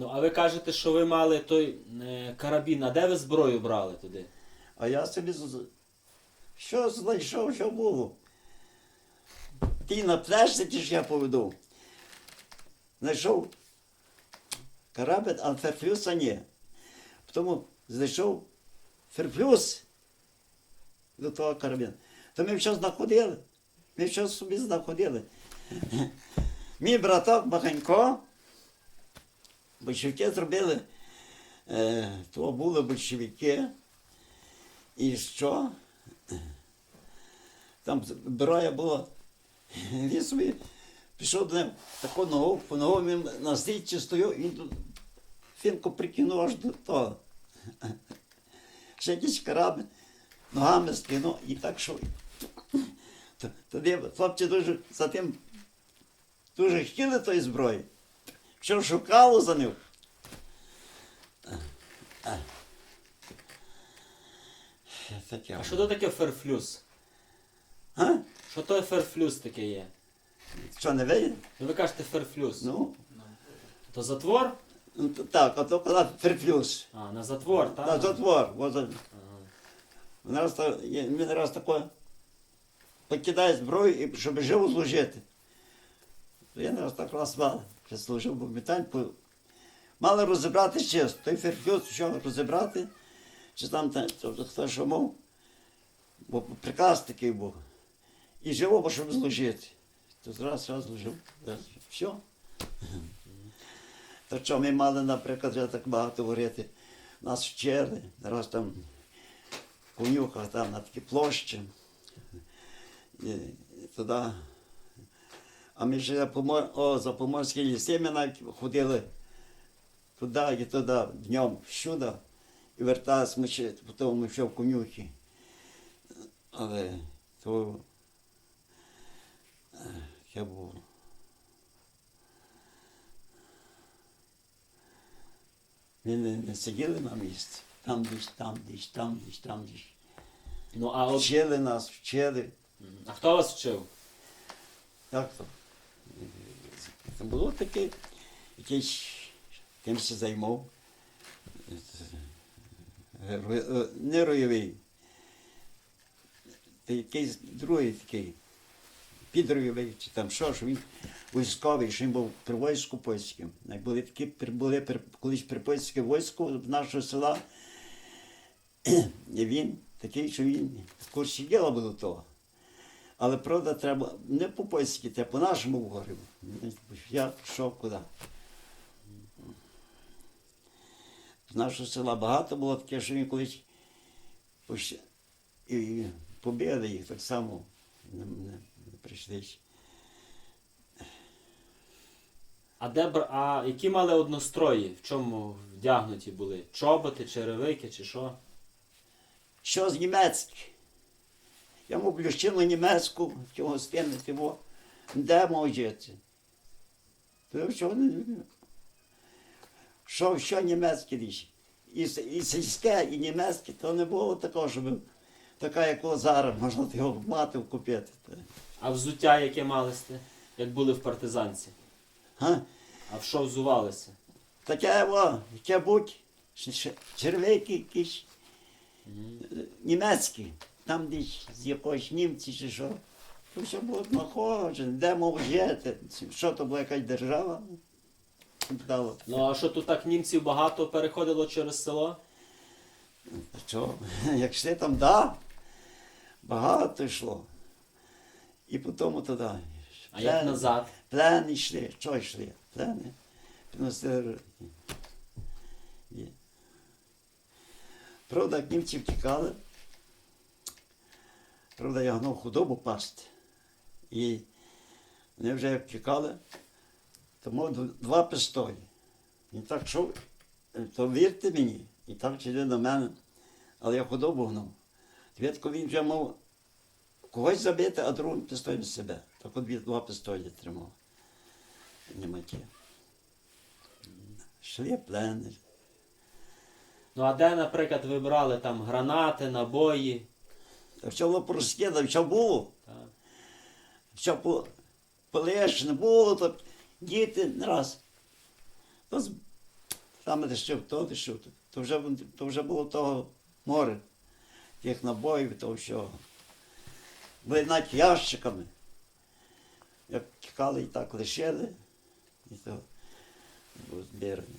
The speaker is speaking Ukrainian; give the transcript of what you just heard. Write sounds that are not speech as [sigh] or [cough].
Ну, а ви кажете, що ви мали той е, карабін, а де ви зброю брали туди? А я собі з- що знайшов, що було. Ті на пляжці ті ж я поведу. Знайшов карабель, а ферфлюса ні. Тому знайшов ферфлюс до того карабіна. То ми що знаходили? Ми що собі знаходили. Мій браток Баханько, большевики зробили, е, то були большевики. І що? Там зброя була. Він собі пішов до ним таку ногу, по ногу він на стільці стояв, він тут фінку прикинув аж до того. Ще якийсь корабль ногами скинув і так що. Тоді хлопці дуже за тим дуже хотіли тої зброї. Що шукало за ним. Таке. А що то таке ферфлюс? А? Що то ферфлюс таке є? Що не вийде? Ну ви кажете ферфлюс. Ну, То затвор? ну то так, а то коли ферфлюс. А, на затвор, так? На затвор. Вот, Ага. він раз, він раз таке покидає зброю, щоб живо служити. Я раз так раз мав, що служив, бо металь. Мали розібрати чисто. Той ферфлюс, що розібрати, чи там тобто, хто що мов, бо приказ такий був. І живо, щоб служити. То раз, раз служив. Все. То що ми мали, наприклад, вже так багато говорити, нас вчили, раз там конюха там на такі площі. І туди. А ми ще Мо- о, за поморські ліси ми навіть ходили туди і туди, днем, всюди. І верталися ми ще, потім ми ще в конюхі. Але то я був. Ми не, не сиділи на місці. Там десь, там десь, там десь, там десь. Ну, а от... Вчили нас, вчили. А хто вас вчив? Як то? Було таке, якийсь кимось займав. Е, е, Не ройовий. Якийсь другий такий. Підройовий, чи там що, що він військовий, що він був при війську польському. Як були такі, були колись при польське в нашого села. [clears throat] І він такий, що він в курсі діла було того. Але правда, треба не по-польськи, треба по-нашому говорив. Я пішов куди. З нашого села багато було таке, що він колись і побили їх так само. Не, не, не прийшли. А де а які мали однострої? В чому вдягнуті були? Чоботи, черевики чи що? Що з німецьких? Я мов включили німецьку, цього стінити, во. Де можете? То що не що, що німецьке річ? І, і сільське, і німецьке, то не було такого, щоб така, як зараз, можна його мати купити. А взуття яке мали сте, як були в партизанці? Га? А в що взувалися? Таке, о, яке будь, червики якісь е, німецькі, там десь з якоїсь німці чи що. То все було знаходжено, де мов жити, що то була якась держава. Дало. Ну а що тут так німців багато переходило через село? Що, [laughs] як йшли там, да, багато йшло. І потім туди. А як назад? Плени йшли, що йшли? Плени. Правда, як німці втікали. Правда, я гнав худобу пасти. І вони вже втікали, то мав два пистолі. Він так йшов, е, то вірте мені, і так чили до мене, але я худобу гнав. Відко він вже мав когось забити, а другим пістолем себе. Так от він два пістолі тримав. Нема ті. Шли плени. Ну а де, наприклад, ви брали там гранати, набої? Так що було порозкидав, що було, що по, полишне було, то діти не раз. Там лишив, то лишив. То вже, то вже було того море, тих набоїв, того всього. Були навіть ящиками. Як тікали і так лишили, і то був збірний.